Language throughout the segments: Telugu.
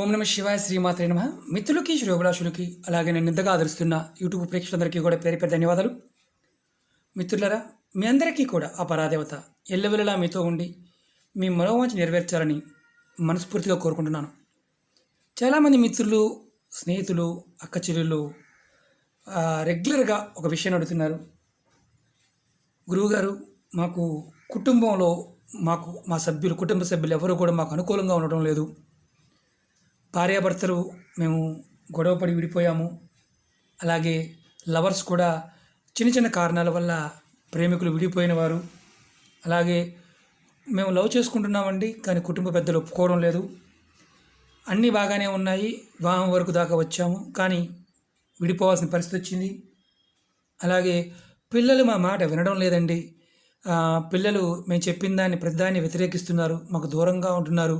ఓం నమ శివాయ శ్రీమాత్రే నమ. మిత్రులకి శ్రేయోభిలాషులకి అలాగే నేను నిందగా ఆదరిస్తున్న యూట్యూబ్ ప్రేక్షకులందరికీ కూడా పేరు పేరు ధన్యవాదాలు. మిత్రులరా మీ అందరికీ కూడా ఆ పరాదేవత ఎల్లవెల్లలా మీతో ఉండి మీ మనోవాంఛ నెరవేర్చాలని మనస్ఫూర్తిగా కోరుకుంటున్నాను. చాలామంది మిత్రులు స్నేహితులు అక్క చెల్లెళ్ళు రెగ్యులర్గా ఒక విషయం అడుగుతున్నారు. గురువుగారు మాకు కుటుంబంలో మాకు మా సభ్యులు కుటుంబ సభ్యులు ఎవరు కూడా మాకు అనుకూలంగా ఉండటం లేదు. భార్యాభర్తలు మేము గొడవపడి విడిపోయాము. అలాగే లవర్స్ కూడా చిన్న చిన్న కారణాల వల్ల ప్రేమికులు విడిపోయిన వారు. అలాగే మేము లవ్ చేసుకుంటున్నామండి కానీ కుటుంబ పెద్దలు ఒప్పుకోవడం లేదు. అన్నీ బాగానే ఉన్నాయి వివాహం వరకు దాకా వచ్చాము కానీ విడిపోవాల్సిన పరిస్థితి వచ్చింది. అలాగే పిల్లలు మా మాట వినడం లేదండి. పిల్లలు మేము చెప్పిన దాన్ని ప్రతిదాన్ని వ్యతిరేకిస్తున్నారు మాకు దూరంగా ఉంటున్నారు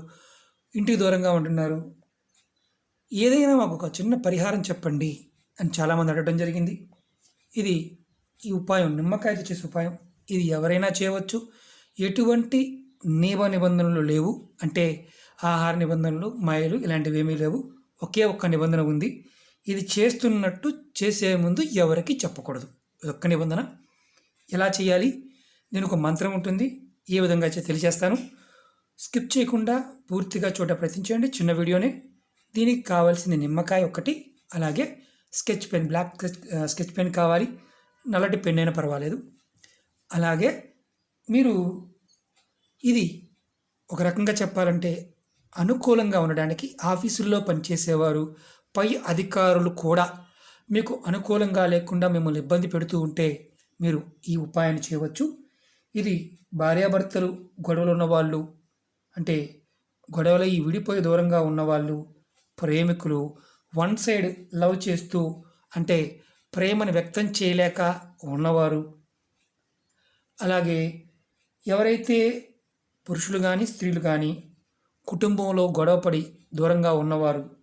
ఇంటికి దూరంగా ఉంటున్నారు. ఏదైనా మాకు ఒక చిన్న పరిహారం చెప్పండి అని చాలామంది అడగడం జరిగింది. ఇది ఈ ఉపాయం నిమ్మకాయతో చేసే ఉపాయం. ఇది ఎవరైనా చేయవచ్చు. ఎటువంటి నియమ నిబంధనలు లేవు. అంటే ఆహార నిబంధనలు మాయలు ఇలాంటివి ఏమీ లేవు. ఒకే ఒక్క నిబంధన ఉంది. ఇది చేస్తున్నట్టు చేసే ముందు ఎవరికి చెప్పకూడదు. ఇది ఒక్క నిబంధన. ఎలా చేయాలి? నేను ఒక మంత్రం ఉంటుంది. ఏ విధంగా తెలియజేస్తాను? స్కిప్ చేయకుండా పూర్తిగా చూడ ప్రయత్నించండి. చిన్న వీడియోనే. దీనికి కావాల్సిన నిమ్మకాయ ఒకటి అలాగే sketch pen black sketch sketch pen కావాలి. నల్లటి పెన్ అయినా పర్వాలేదు. అలాగే మీరు ఇది ఒక రకంగా చెప్పాలంటే అనుకూలంగా ఉండడానికి ఆఫీసుల్లో పనిచేసేవారు పై అధికారులు కూడా మీకు అనుకూలంగా లేకుండా మిమ్మల్ని ఇబ్బంది పెడుతూ ఉంటే మీరు ఈ ఉపాయాన్ని చేయవచ్చు. ఇది భార్యాభర్తలు గొడవలు ఉన్నవాళ్ళు అంటే గొడవలు ఈ విడిపోయి దూరంగా ఉన్నవాళ్ళు ప్రేమికులు వన్ సైడ్ లవ్ చేస్తూ అంటే ప్రేమను వ్యక్తం చేయలేక ఉన్నవారు. అలాగే ఎవరైతే పురుషులు కానీ స్త్రీలు కానీ కుటుంబంలో గొడవపడి దూరంగా ఉన్నవారు.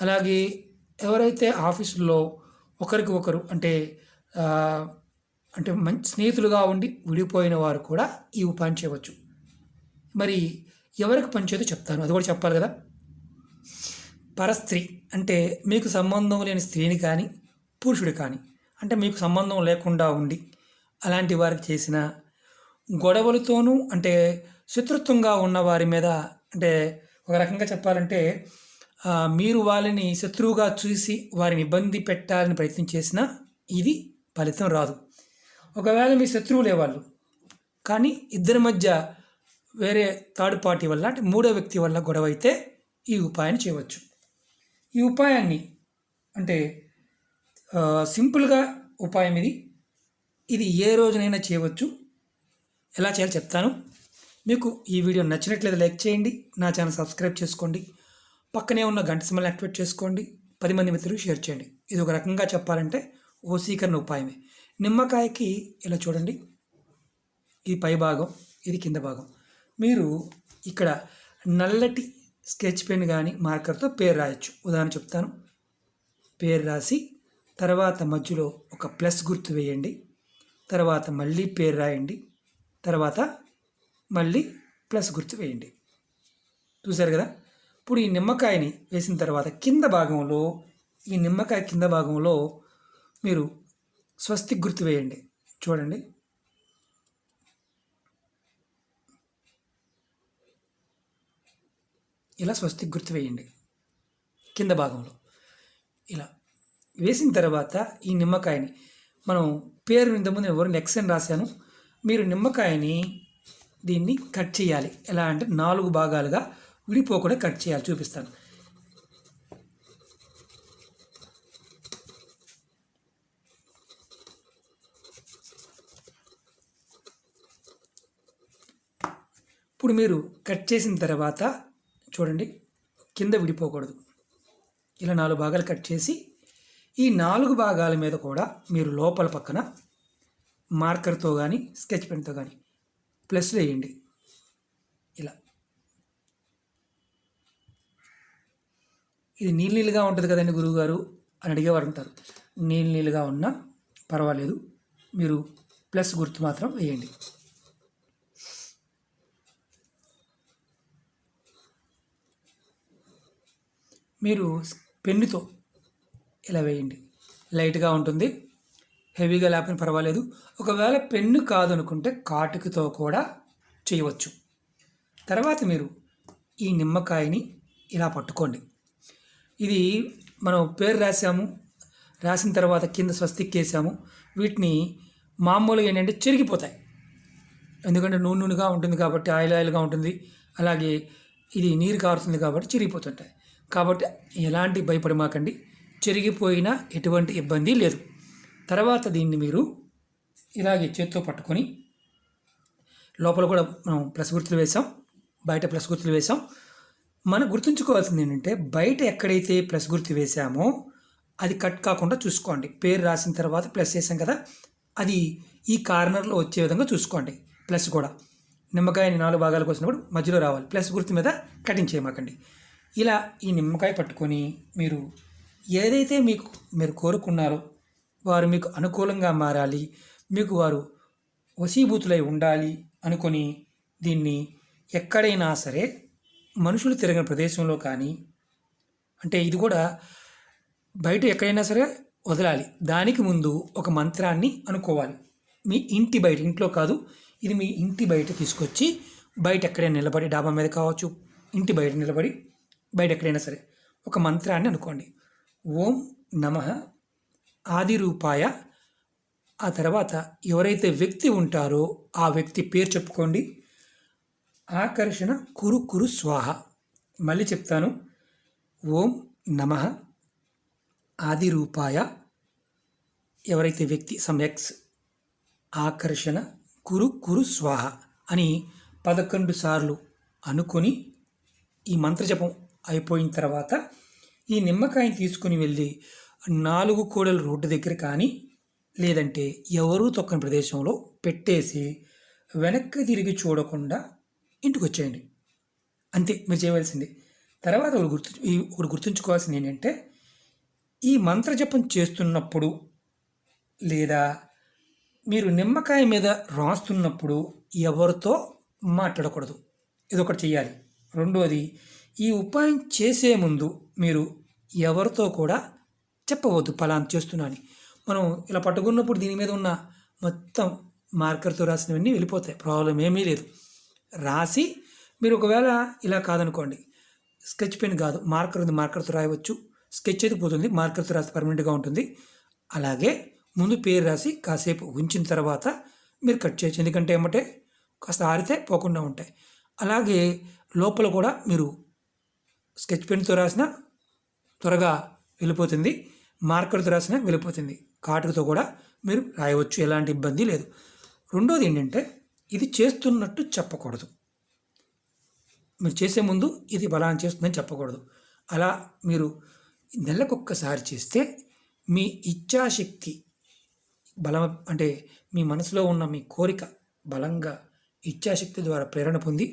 అలాగే ఎవరైతే ఆఫీసుల్లో ఒకరికి ఒకరు అంటే అంటే మంచి స్నేహితులుగా ఉండి విడిపోయిన వారు కూడా ఈ ఉపాయం చేయవచ్చు. మరి ఎవరికి పనిచేదో చెప్తాను. అది కూడా చెప్పాలి కదా? పరస్త్రీ అంటే మీకు సంబంధం లేని స్త్రీని కానీ పురుషుడు కానీ అంటే మీకు సంబంధం లేకుండా ఉండి అలాంటి వారికి చేసిన గొడవలతోనూ అంటే శత్రుత్వంగా ఉన్న వారి మీద అంటే ఒక రకంగా చెప్పాలంటే మీరు వాళ్ళని శత్రువుగా చూసి వారిని ఇబ్బంది పెట్టాలని ప్రయత్నం చేసినా ఇది ఫలితం రాదు. ఒకవేళ మీ శత్రువులే వాళ్ళు కానీ ఇద్దరి మధ్య వేరే థర్డ్ పార్టీ వల్ల అంటే మూడో వ్యక్తి వల్ల గొడవ అయితే ఈ ఉపాయాన్ని చేయవచ్చు. ఈ ఉపాయాన్ని అంటే సింపుల్గా ఉపాయం ఇది. ఇది ఏ రోజునైనా చేయవచ్చు. ఎలా చేయాలో చెప్తాను. మీకు ఈ వీడియో నచ్చినట్లయితే లైక్ చేయండి. నా ఛానల్ సబ్స్క్రైబ్ చేసుకోండి. పక్కనే ఉన్న గంట సింబల్ యాక్టివేట్ చేసుకోండి. పది మంది మిత్రులకు షేర్ చేయండి. ఇది ఒక రకంగా చెప్పాలంటే ఓసీకరణ ఉపాయమే. నిమ్మకాయకి ఇలా చూడండి. ఇది పై భాగం ఇది కింద భాగం. మీరు ఇక్కడ నల్లటి స్కెచ్ పెన్ కానీ మార్కర్తో పేరు రాయొచ్చు. ఉదాహరణ చెప్తాను. పేరు రాసి తర్వాత మధ్యలో ఒక ప్లస్ గుర్తు వేయండి. తర్వాత మళ్ళీ పేరు రాయండి. తర్వాత మళ్ళీ ప్లస్ గుర్తు వేయండి. చూశారు కదా? ఇప్పుడు ఈ నిమ్మకాయని వేసిన తర్వాత కింద భాగంలో ఈ నిమ్మకాయ కింద భాగంలో మీరు స్వస్తిక్ గుర్తు వేయండి. చూడండి. ఇలా స్వస్తికి గుర్తు వేయండి. కింద భాగంలో. ఇలా. వేసిన తర్వాత ఈ నిమ్మకాయని. మనం పేరు ఇంతకుముందు ఎవరు నెక్స్ట్ అని రాశాను. మీరు నిమ్మకాయని దీన్ని కట్ చేయాలి. ఎలా అంటే నాలుగు భాగాలుగా విడిపోకుండా కట్ చేయాలి. చూపిస్తాను. ఇప్పుడు మీరు కట్ చేసిన తర్వాత చూడండి కింద విడిపోకూడదు. ఇలా నాలుగు భాగాలు కట్ చేసి ఈ నాలుగు భాగాల మీద కూడా మీరు లోపల పక్కన మార్కర్తో కానీ స్కెచ్ పెన్తో కానీ ప్లస్ వేయండి. ఇలా. ఇది నీళ్ళు నీళ్ళుగా ఉంటుంది కదండి గురువుగారు అని అడిగేవారు ఉంటారు. నీళ్ళు నీళ్ళుగా ఉన్నా పర్వాలేదు. మీరు ప్లస్ గుర్తు మాత్రం వేయండి. మీరు పెన్నుతో ఇలా వేయండి. లైట్గా ఉంటుంది. హెవీగా లేకపోయినా పర్వాలేదు. ఒకవేళ పెన్ను కాదనుకుంటే కాటుకతో కూడా చేయవచ్చు. తర్వాత మీరు ఈ నిమ్మకాయని ఇలా పట్టుకోండి. ఇది మనం పేరు రాసాము రాసిన తర్వాత కింద స్వస్తిక్ వేసాము వీటిని మామూలుగా ఏంటంటే చెరిగిపోతాయి. ఎందుకంటే నూనె నూనెగా ఉంటుంది కాబట్టి ఆయిల్ ఆయిల్గా ఉంటుంది. అలాగే ఇది నీరు కారుతుంది కాబట్టి చిరిగిపోతుంటాయి. కాబట్టి ఎలాంటి భయపడమాకండి. చెరిగిపోయినా ఎటువంటి ఇబ్బంది లేదు. తర్వాత దీన్ని మీరు ఇలాగే చేత్తో పట్టుకొని లోపల కూడా మనం ప్లస్ గుర్తులు వేసాం బయట ప్లస్ గుర్తులు వేసాం మనం గుర్తుంచుకోవాల్సింది ఏంటంటే బయట ఎక్కడైతే ప్లస్ గుర్తు వేసామో అది కట్ కాకుండా చూసుకోండి. పేరు రాసిన తర్వాత ప్లస్ చేసాం కదా అది ఈ కార్నర్లో వచ్చే విధంగా చూసుకోండి. ప్లస్ కూడా. నిమ్మకాయని నాలుగు భాగాలకు వచ్చినప్పుడు మధ్యలో రావాలి. ప్లస్ గుర్తు మీద కటింగ్ చేయమాకండి. ఇలా ఈ నిమ్మకాయ పట్టుకొని మీరు ఏదైతే మీకు మీరు కోరుకున్నారో వారు మీకు అనుకూలంగా మారాలి మీకు వారు వశీభూతులై ఉండాలి అనుకొని దీన్ని ఎక్కడైనా సరే మనుషులు తిరిగిన ప్రదేశంలో కానీ అంటే ఇది కూడా బయట ఎక్కడైనా సరే వదలాలి. దానికి ముందు ఒక మంత్రాన్ని అనుకోవాలి. మీ ఇంటి బయట ఇంట్లో కాదు ఇది మీ ఇంటి బయట తీసుకొచ్చి బయట ఎక్కడైనా నిలబడి డాబా మీద కావచ్చు ఇంటి బయట నిలబడి బయట ఎక్కడైనా సరే. ఒక మంత్రాన్ని అనుకోండి. ఓం నమ ఆదిరూపాయ. ఆ తర్వాత ఎవరైతే వ్యక్తి ఉంటారో ఆ వ్యక్తి పేరు చెప్పుకోండి. ఆకర్షణ కురు కురు స్వాహ. మళ్ళీ చెప్తాను. ఓం నమ ఆదిరూపాయ. ఎవరైతే వ్యక్తి సమ్యక్స్ ఆకర్షణ కురు కురు స్వాహ అని పదకొండు సార్లు అనుకొని ఈ మంత్రజపం అయిపోయిన తర్వాత ఈ నిమ్మకాయని తీసుకుని వెళ్ళి నాలుగు కోడల రోడ్డు దగ్గర కానీ లేదంటే ఎవరూ తొక్కని ప్రదేశంలో పెట్టేసి వెనక్కి తిరిగి చూడకుండా ఇంటికి వచ్చేయండి. అంతే మీరు చేయవలసింది. తర్వాత ఒకటి గుర్తు ఒకటి గుర్తుంచుకోవాల్సింది ఏంటంటే ఈ మంత్రజపం చేస్తున్నప్పుడు లేదా మీరు నిమ్మకాయ మీద రాస్తున్నప్పుడు ఎవరితో మాట్లాడకూడదు. ఇది ఒకటి చెయ్యాలి. రెండోది ఈ ఉపాయం చేసే ముందు మీరు ఎవరితో కూడా చెప్పవద్దు పలానా చేస్తున్నాను అని. మనం ఇలా పట్టుకున్నప్పుడు దీని మీద ఉన్న మొత్తం మార్కర్తో రాసినవన్నీ వెళ్ళిపోతాయి. ప్రాబ్లం ఏమీ లేదు. రాసి మీరు ఒకవేళ ఇలా కాదనుకోండి స్కెచ్ పెన్ కాదు మార్కర్ ఉంది మార్కర్తో రాయవచ్చు. స్కెచ్ అయితే పోతుంది మార్కర్తో రాసి పర్మనెంట్గా ఉంటుంది. అలాగే ముందు పేరు రాసి కాసేపు ఉంచిన తర్వాత మీరు కట్ చేయొచ్చు. ఎందుకంటే ఏమంటే కాస్త ఆరితే పోకుండా ఉంటాయి. అలాగే లోపల కూడా మీరు స్కెచ్ పెన్తో రాసిన త్వరగా వెళ్ళిపోతుంది. మార్కర్తో రాసిన వెళ్ళిపోతుంది. కాటుకతో కూడా మీరు రాయవచ్చు. ఎలాంటి ఇబ్బంది లేదు. రెండోది ఏంటంటే ఇది చేస్తున్నట్టు చెప్పకూడదు. మీరు చేసే ముందు ఇది బలాన్ని చేస్తుందని చెప్పకూడదు. అలా మీరు నెలకొక్కసారి చేస్తే మీ ఇచ్ఛాశక్తి బలం అంటే మీ మనసులో ఉన్న మీ కోరిక బలంగా ఇచ్ఛాశక్తి ద్వారా ప్రేరణ పొంది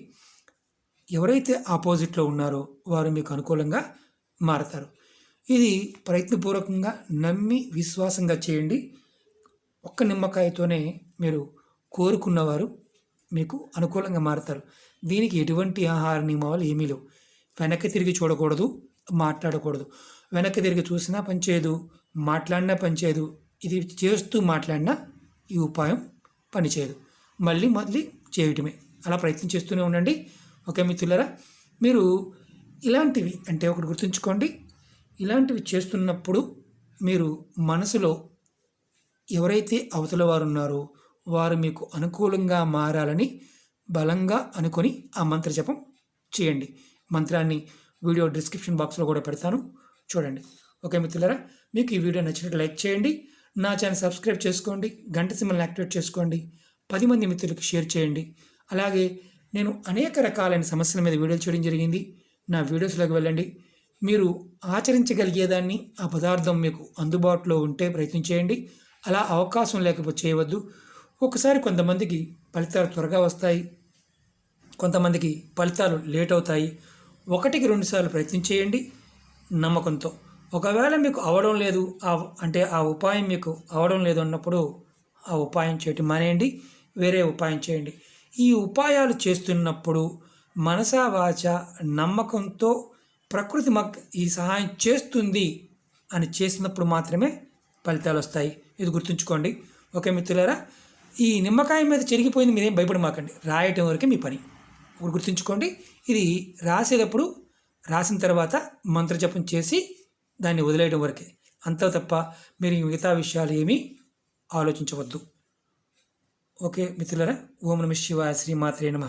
ఎవరైతే ఆపోజిట్లో ఉన్నారో వారు మీకు అనుకూలంగా మారతారు. ఇది ప్రయత్నపూర్వకంగా నమ్మి విశ్వాసంగా చేయండి. ఒక్క నిమ్మకాయతోనే మీరు కోరుకున్నవారు మీకు అనుకూలంగా మారుతారు. దీనికి ఎటువంటి ఆహార నియమాలు ఏమీ లేవు. వెనక్కి తిరిగి చూడకూడదు మాట్లాడకూడదు. వెనక్కి తిరిగి చూసినా పనిచేయదు మాట్లాడినా పనిచేయదు ఇది చేస్తూ మాట్లాడినా ఈ ఉపాయం పనిచేయదు. మళ్ళీ మళ్ళీ చేయటమే. అలా ప్రయత్నం చేస్తూనే ఉండండి. ఓకే మిత్రులరా? మీరు ఇలాంటివి అంటే ఒకటి గుర్తుంచుకోండి. ఇలాంటివి చేస్తున్నప్పుడు మీరు మనసులో ఎవరైతే అవతల వారు ఉన్నారో వారు మీకు అనుకూలంగా మారాలని బలంగా అనుకొని ఆ మంత్ర జపం చేయండి. మంత్రాన్ని వీడియో డిస్క్రిప్షన్ బాక్స్లో కూడా పెడతాను. చూడండి. ఓకే మిత్రులరా? మీకు ఈ వీడియో నచ్చినట్టు లైక్ చేయండి. నా ఛానల్ సబ్స్క్రైబ్ చేసుకోండి. గంట సిమ్మల్ని యాక్టివేట్ చేసుకోండి. పది మంది మిత్రులకు షేర్ చేయండి. అలాగే నేను అనేక రకాలైన సమస్యల మీద వీడియోలు చేయడం జరిగింది. నా వీడియోస్లోకి వెళ్ళండి. మీరు ఆచరించగలిగేదాన్ని ఆ పదార్థం మీకు అందుబాటులో ఉంటే ప్రయత్నం చేయండి. అలా అవకాశం లేకపోతే చేయవద్దు. ఒకసారి కొంతమందికి ఫలితాలు త్వరగా వస్తాయి. కొంతమందికి ఫలితాలు లేట్ అవుతాయి. ఒకటికి రెండుసార్లు ప్రయత్నం చేయండి. నమ్మకంతో. ఒకవేళ మీకు అవడం లేదు ఆ అంటే ఆ ఉపాయం మీకు అవడం లేదు అన్నప్పుడు ఆ ఉపాయం చేయటం మానేయండి. వేరే ఉపాయం చేయండి. ఈ ఉపాయాలు చేస్తున్నప్పుడు మనసావాచ నమ్మకంతో ప్రకృతి మాకు ఈ సహాయం చేస్తుంది అని చేసినప్పుడు మాత్రమే ఫలితాలు వస్తాయి. ఇది గుర్తుంచుకోండి. ఓకే మిత్రులారా ఈ నిమ్మకాయ మీద చెరిగిపోయింది మీరేం భయపడమాకండి. రాయటం వరకే మీ పని. ఇప్పుడు గుర్తుంచుకోండి. ఇది రాసేటప్పుడు రాసిన తర్వాత మంత్రజపం చేసి దాన్ని వదిలేయడం వరకే. అంతా తప్ప మీరు ఈ మిగతా విషయాలు ఏమీ ఆలోచించవద్దు. ఓకే మిత్రులరా ఓం నమ శివాయ శ్రీమాత్రే నమ.